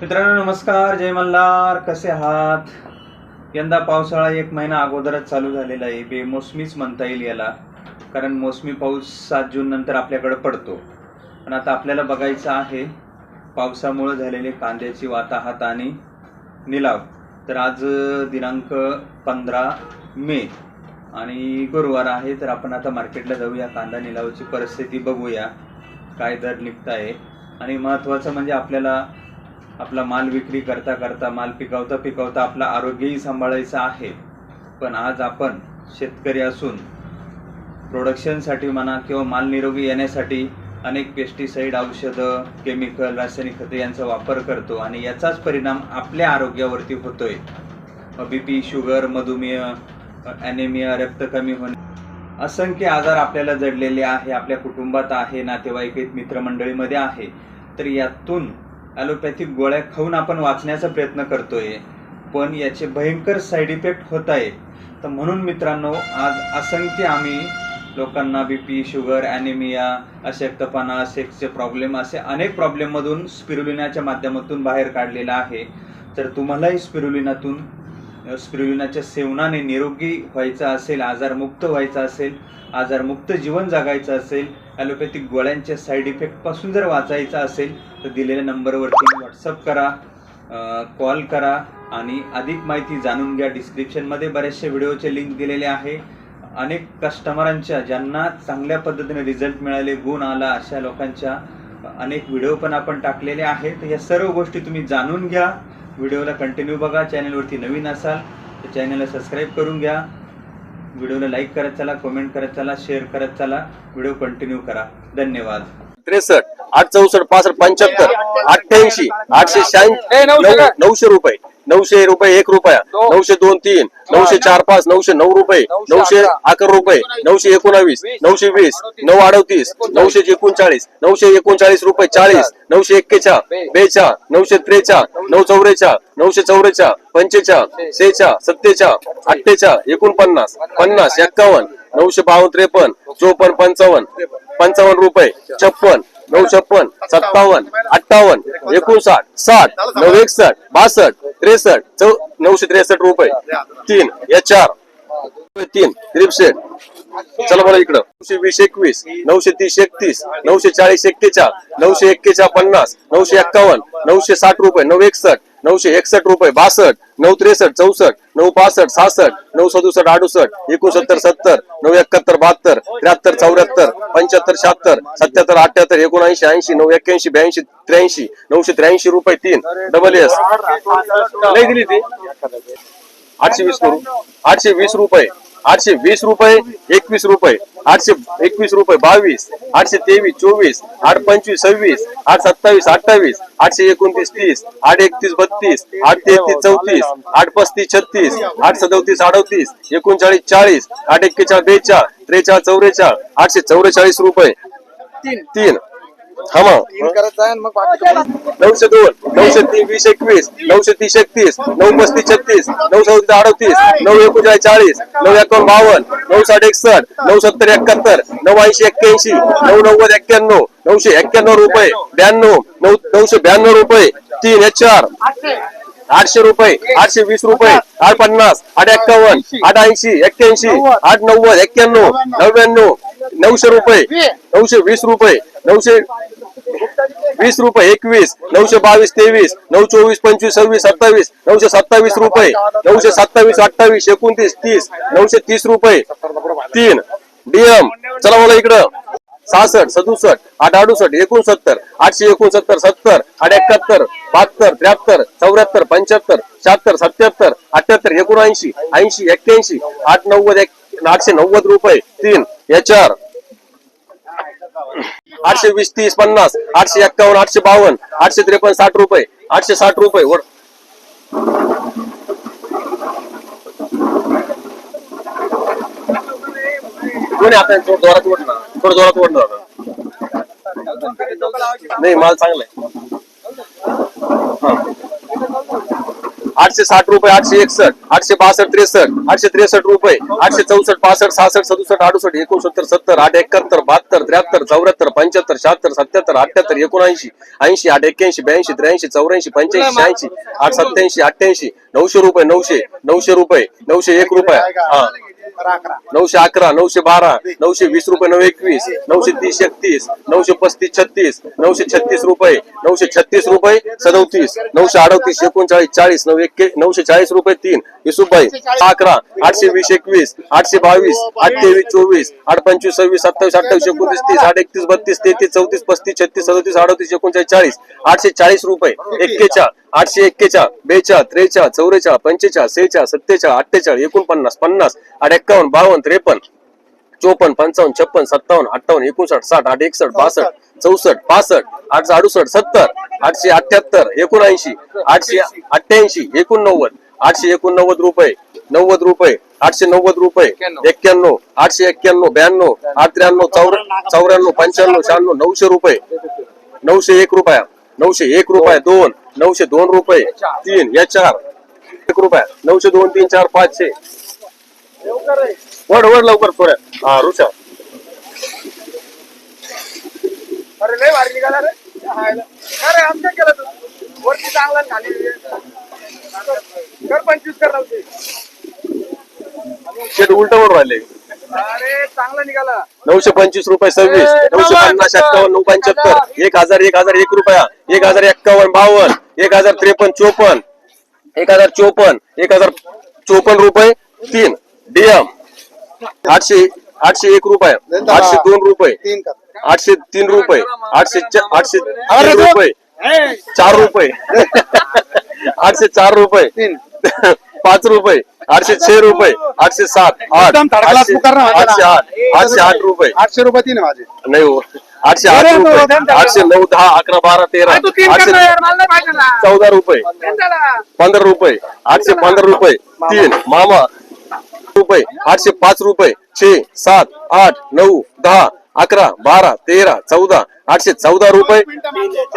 मित्रांनो नमस्कार. जय मल्हार. कसे आहात? यंदा पावसाळा एक महिना अगोदरच चालू झालेला आहे. बेमोसमीच म्हणता येईल याला. कारण मोसमी पाऊस सात जून नंतर आपल्याकडे पडतो. पण आता आपल्याला बघायचं आहे पावसामुळे झालेले कांद्याची वाताहात आणि निलाव. तर आज दिनांक पंधरा मे आणि गुरुवार आहे तर आपण आता मार्केटला जाऊया. कांदा निलावाची परिस्थिती बघूया. काय दर निघत आहे आणि महत्त्वाचं म्हणजे आपल्याला आपला माल विक्री करता करता माल पिकवता पिकवता आपलं आरोग्यही सांभाळायचं आहे. पण आज आपण शेतकरी असून प्रोडक्शनसाठी म्हणा किंवा माल निरोगी येण्यासाठी अनेक पेस्टिसाईड औषधं केमिकल रासायनिक खते यांचा वापर करतो आणि याचाच परिणाम आपल्या आरोग्यावरती होतोय. बी पी शुगर मधुमेह ॲनेमिया रक्त कमी होणे असंख्य आजार आपल्याला जडलेले आहे आपल्या कुटुंबात आहे नातेवाईक मित्रमंडळीमध्ये आहे. तर यातून ॲलोपॅथिक गोळ्या खाऊन आपण वाचण्याचा प्रयत्न करतोय पण याचे भयंकर साईड इफेक्ट होत आहे तर म्हणून मित्रांनो आज असंख्य आम्ही लोकांना बी पी शुगर ॲनिमिया अशक्तपणा सेक्सचे प्रॉब्लेम असे अनेक प्रॉब्लेममधून स्पिरुलिनाच्या माध्यमातून बाहेर काढलेला आहे. तर तुम्हालाही स्पिरुलिनातून स्पिरुलिनाच्या सेवनाने निरोगी व्हायचं असेल आजारमुक्त व्हायचं असेल आजारमुक्त जीवन जगायचं असेल ॲलोपॅथिक गोळ्यांच्या साईड इफेक्टपासून जर वाचायचं असेल तर दिलेल्या नंबरवरती व्हॉट्सअप करा कॉल करा आणि अधिक माहिती जाणून घ्या. डिस्क्रिप्शनमध्ये बऱ्याचशा व्हिडिओचे लिंक दिलेले आहे. अनेक कस्टमरांच्या ज्यांना चांगल्या पद्धतीने रिझल्ट मिळाले गुण आला अशा लोकांच्या अनेक व्हिडिओ पण आपण टाकलेले आहेत. या सर्व गोष्टी तुम्ही जाणून घ्या. व्हिडिओला कंटिन्यू बघा. चॅनलवरती नवीन असाल तर चॅनलला सबस्क्राईब करून घ्या. व्हिडिओला लाईक करत चला कमेंट करत चला शेअर करत चला. व्हिडिओ कंटिन्यू करा. धन्यवाद. त्रेसष्ट आठ चौसष्ट पासष्ट पंच्याहत्तर अठ्ठ्याऐंशी आठशे शहाऐंशी नऊशे रुपये. नऊशे रुपये एक रुपया. नऊशे दोन तीन. नऊशे चार पाच नऊशे नऊ रुपये. नऊशे अकरा. रुपये. नऊशे एकोणावीस. नऊशे वीस. नऊ अडतीस. नऊशे एकोणचाळीस. नऊशे एकोणचाळीस रुपये चाळीस. नऊशे एक्केचा बेचा नऊशे त्रेचा नऊ. चौरेचा नऊशे चौरेचा पंचेचा सेचा सत्तेचा अठ्ठेचा एकोणपन्नास. पन्नास. एक्कावन्न. नऊशे बावन्न त्रेपन्न. चोपन्न पंचावन्न. पंचावन्न रुपये. छप्पन नऊ छप्पन सत्तावन्न अठ्ठावन्न एकोणसाठ साठ नऊ एकसष्ट बासष्ट त्रेसष्ट चौ नऊशे त्रेसष्ट रुपये. तीन या चार. तीन त्रिपसेट चला मला इकडं. नऊशे वीस एकवीस नऊशे तीस एकतीस नऊशे चाळीस एक्केचाळ नऊशे एक्केचाळ पन्नास नऊशे एक्कावन्न नऊशे साठ रुपये नऊ एकसष्ट. नऊशे एकसष्ट रुपये बासष्ट नऊ त्रेसष्ट चौसष्ट नऊ पासष्ट सहासष्ट नऊ सदुसष्ट अडुसष्ट एकोणसत्तर सत्तर नऊ एकाहत्तर बहात्तर त्र्याहत्तर चौऱ्याहत्तर पंच्याहत्तर शहात्तर सत्याहत्तर अठ्याहत्तर एकोणऐंशी ऐंशी नऊ एक्क्याऐंशी ब्याऐंशी त्र्याऐंशी नऊशे त्र्याऐंशी रुपये तीन. डबल एस नाही दिली ती. आठशे वीस करू. आठशे वीस रुपये. आठशे वीस रुपये एकवीस रुपये आठशे एकवीस रुपये बावीस आठशे तेवीस चोवीस आठ पंचवीस सव्वीस आठ सत्तावीस अठ्ठावीस आठशे एकोणतीस तीस आठ एकतीस बत्तीस आठ तेहतीस चौतीस आठ पस्तीस छत्तीस आठ सदोतीस अडतीस एकोणचाळीस चाळीस आठ एक्केचाळीस बेचाळ त्रेचाळ चौवेचाळ आठशे चौवेचाळीस रुपये. तीन. हा मग नऊशे दोन नऊशे तीन वीस एकवीस नऊशे तीस एकतीस नऊ पस्तीस छत्तीस नऊ चौतीस अडतीस नऊ एकोणचाळीस चाळीस नऊ एकावन्न बावन्न नऊ साठ एकसष्ट नऊ सत्तर एकाहत्तर नऊ ऐंशी एक्क्याऐंशी नऊ नव्वद एक्क्याण्णव नऊशे एक्क्याण्णव रुपये ब्याण्णव नऊ नऊशे ब्याण्णव रुपये तीन हे चार आठशे रुपये आठशे वीस रुपये आठ पन्नास आठ एक्कावन्न आठ ऐंशी एक्क्याऐंशी आठ नव्वद एक्क्याण्णव नव्याण्णव नऊशे रुपये नऊशे वीस रुपये नऊशे वीस रुपये एकवीस नऊशे बावीस तेवीस नऊ चोवीस पंचवीस सव्वीस सत्तावीस नऊशे सत्तावीस रुपये नऊशे सत्तावीस अठ्ठावीस एकोणतीस तीस नऊशे तीस रुपये. तीन डीएम चला मला इकडं. सहासष्ट सदुसष्ट आठ अडुसष्ट एकोणसत्तर आठशे एकोणसत्तर सत्तर आठ एकाहत्तर बहात्तर त्र्याहत्तर चौऱ्याहत्तर पंच्याहत्तर शहात्तर सत्याहत्तर अठ्याहत्तर एकोणऐंशी ऐंशी एक्क्याऐंशी आठ नव्वद एक आठशे नव्वद रुपये. तीन एच आर आठशे वीस तीस पन्नास आठशे एक्कावन्न आठशे बावन्न आठशे त्रेपन्न साठ रुपये आठशे साठ रुपये वर कोणी आता थोडं जोरात ओढ ना थोडं जोरात ओढ ना नाही माल चांगला आहे. हा. आठशे साठ रुपये आठशे एकसष्ट आठशे बासष्ट त्रेसष्ट आठशे त्रेसष्ट रुपये आठशे चौसष्ट पासष्ट सहासष्ट सदुसष्ट अडुसष्ट एकोणसत्तर सत्तर आठ एकाहत्तर बहात्तर त्र्याहत्तर चौऱ्याहत्तर पंच्याहत्तर शहात्तर सत्याहत्तर अठ्याहत्तर एकोणऐंशी ऐंशी आठ एक्क्याऐंशी ब्याऐंशी त्र्याऐंशी चौऱ्याऐंशी पंच्याऐंशी शहाऐंशी आठ सत्याऐंशी अठ्ठ्याऐंशी नऊशे रुपये नऊशे नऊशे रुपये नऊशे एक रुपये. हा. नऊशे अकरा. नऊशे बारा नऊशे वीस रुपये नऊ एकवीस नऊशे तीस एकतीस नऊशे पस्तीस छत्तीस नऊशे छत्तीस रुपये नऊशे छत्तीस रुपये सदोतीस नऊशे अडतीस एकोणचाळीस चाळीस नऊ एक्के नऊशे चाळीस रुपये तीन युसुफबाई अकरा आठशे वीस एकवीस आठशे बावीस आठ तेवीस चोवीस आठ पंचवीस सव्वीस सत्तावीस अठ्ठावीस एकोणतीस तीस आठ एकतीस बत्तीस तेहतीस चौतीस पस्तीस छत्तीस सदतीस अडतीस एकोणचाळीस चाळीस आठशे चाळीस रुपये एक्केचाळ आठशे एक्केचाळ बेचाळ त्रेचाळ चौवेचाळ पंचेचाळ सेचाळ सत्तेचाळ अठ्ठेचाळीस एकोणपन्नास पन्नास आठ एक्कावन्न बावन्न त्रेपन्न चोपन्न पंचावन्न छप्पन सत्तावन्न अठ्ठावन्न एकोणसाठ साठ आठ एकसष्ट बासष्ट चौसष्ट पासष्ट आठशे अडुसष्ट सत्तर आठशे अठ्याहत्तर एकोणऐंशी आठशे अठ्ठ्याऐंशी एकोणनव्वद आठशे एकोणनव्वद रुपये नव्वद रुपये आठशे नव्वद रुपये एक्क्याण्णव आठशे एक्क्याण्णव ब्याण्णव आठ त्र्याण्णव चौर चौऱ्याण्णव पंच्याण्णव शहाण्णव नऊशे रुपये नऊशे एक रुपया नऊशे एक रुपया दोन नऊशे दोन रुपये तीन या चार एक रुपया नऊशे दोन तीन चार पाचशे वड वड लवकर थोड्या हा ऋषा अरे लय भारी निघाला रे. अरे आमच्या केलं तू. वरती चांगला खाली. कर पंचवीस कर नव्हते शेट उलट वर राहिले. अरे चांगला निघाला. नऊशे पंचवीस रुपये सव्वीस नऊशे पन्नास एक्कावन्न नऊ पंच्याहत्तर एक हजार एक हजार एक रुपया एक हजार एक्कावन्न बावन्न एक हजार त्रेपन्न चोपन्न एक हजार चोपन्न एक हजार चोपन्न रुपये तीन. डीएम आठशे आठशे एक रुपये आठशे दोन रुपये आठशे तीन रुपये आठशे आठशे तीन रुपये चार रुपये आठशे चार रुपये पाच रुपये आठशे छे रुपये आठशे सात आठ आठशे आठ आठशे आठ रुपये. आठशे रुपये तीन माझे. नाही हो आठशे आठ रुपये तो धंदा आठशे नऊ दहा अकरा बारा तेरा तू आठशे चौदा रुपये. पंधरा रुपये आठशे पंधरा रुपये तीन मामा रुपये आठशे पाच रुपये छे सात आठ नऊ दहा अकरा बारा तेरा चौदा आठशे चौदा रुपये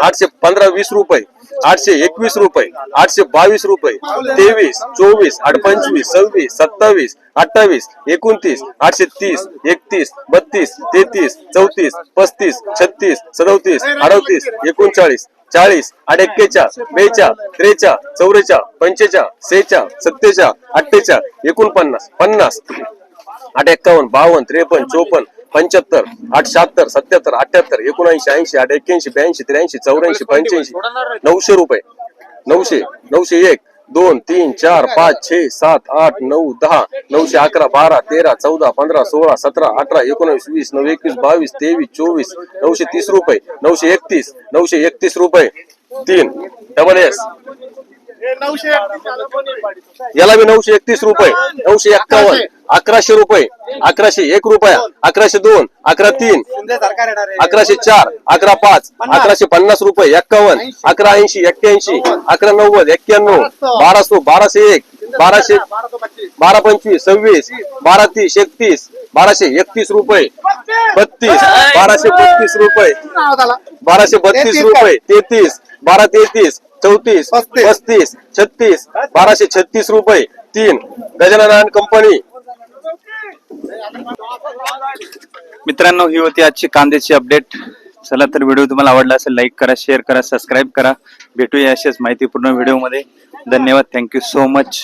आठशे पंधरा वीस रुपये आठशे एकवीस रुपये आठशे बावीस रुपये तेवीस चोवीस आठ पंचवीस सव्वीस सत्तावीस अठ्ठावीस एकोणतीस आठशे तीस एकतीस बत्तीस तेहतीस चौतीस पस्तीस छत्तीस सदोतीस अडतीस एकोणचाळीस चाळीस आठ एक्केचाळ बेचाळ त्रेचाळ चौवेचाळ पंचेचाळ सेचाळ सत्तेचाळ अठ्ठेचाळ एकोणपन्नास पन्नास. आठ एक्कावन्न बावन्न त्रेपन्न चोपन्न पंच्याहत्तर आठ शहात्तर सत्याहत्तर अठ्याहत्तर एकोणऐंशी ऐंशी आठ एक्क्याऐंशी ब्याऐंशी त्र्याऐंशी चौऱ्याऐंशी पंच्याऐंशी. नऊशे रुपये. नऊशे नऊशे एक. दोन तीन चार पाच छे सात आठ नऊ दहा नऊशे अकरा बारा तेरा चौदा पंधरा सोळा सतरा अठरा एकोणवीस वीस नऊ एकवीस बावीस तेवीस चोवीस नऊशे तीस रुपये नऊशे एकतीस नऊशे एकतीस रुपये. तीन डबल एस याला मी नऊशे एकतीस रुपये नऊशे एक्कावन्न अकराशे रुपये अकराशे एक रुपया अकराशे दोन अकरा तीन अकराशे चार अकरा पाच अकराशे पन्नास रुपये एक्कावन्न अकरा ऐंशी एक्क्याऐंशी अकरा नव्वद एक्क्याण्णव बाराशे बाराशे एक बाराशे बारा पंचवीस सव्वीस बारा तीस एकतीस बाराशे एकतीस रुपये बत्तीस बाराशे बत्तीस रुपये बाराशे बत्तीस रुपये तेहतीस बारा तेहतीस चौतीस पस्तीस. छत्तीस बाराशे छत्तीस रुपये तीन. गजानन कंपनी. मित्रांनो ही होती आजची कांद्याची अपडेट चला तर व्हिडिओ तुम्हाला आवडला असेल लाईक करा शेअर करा सबस्क्राईब करा. भेटूया अशाच माहितीपूर्ण व्हिडिओमध्ये धन्यवाद. थँक्यू सो मच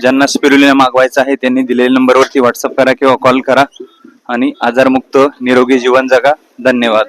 ज्यांना स्पिरुलिना मागवायचं आहे त्यांनी दिलेल्या नंबरवरती व्हॉट्सअप करा किंवा कॉल करा. आणि आजारमुक्त निरोगी जीवन जगा. धन्यवाद.